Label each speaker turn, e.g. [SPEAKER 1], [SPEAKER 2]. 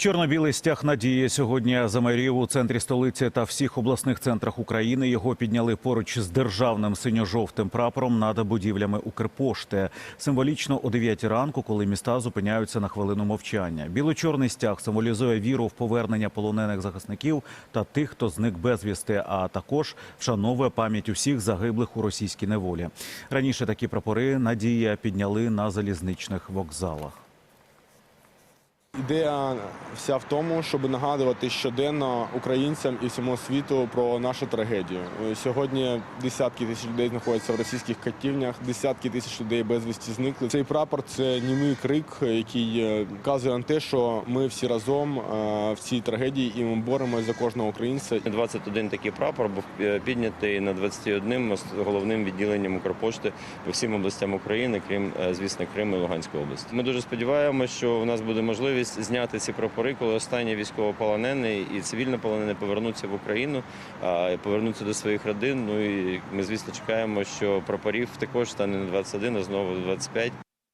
[SPEAKER 1] Чорно-білий стяг надії сьогодні замайорів у центрі столиці та всіх обласних центрах України. Його підняли поруч з державним синьо-жовтим прапором над будівлями Укрпошти. Символічно о 9 ранку, коли міста зупиняються на хвилину мовчання. Біло-чорний стяг символізує віру в повернення полонених захисників та тих, хто зник безвісти, а також вшановує пам'ять усіх загиблих у російській неволі. Раніше такі прапори надія підняли на залізничних вокзалах.
[SPEAKER 2] Ідея вся в тому, щоб нагадувати щоденно українцям і всьому світу про нашу трагедію. Е, Сьогодні десятки тисяч людей знаходяться в російських катівнях, десятки тисяч людей безвісті зникли. Цей прапор це німий крик, який е, вказує на те, що ми всі разом е, в цій трагедії і ми боремося за кожного українця.
[SPEAKER 3] 21 такий прапор був піднятий на 21 ос- головним відділенням Укрпошти по всім областям України, крім, звісно, Криму і Луганської області. Ми дуже сподіваємося, що у нас буде можливість зняти ці прапори, коли останній військовополонений і цивільнополонений повернуться в Україну, повернуться до своїх родин. Ну і ми, звісно, чекаємо, що прапорів також стане не 21, а знову 25.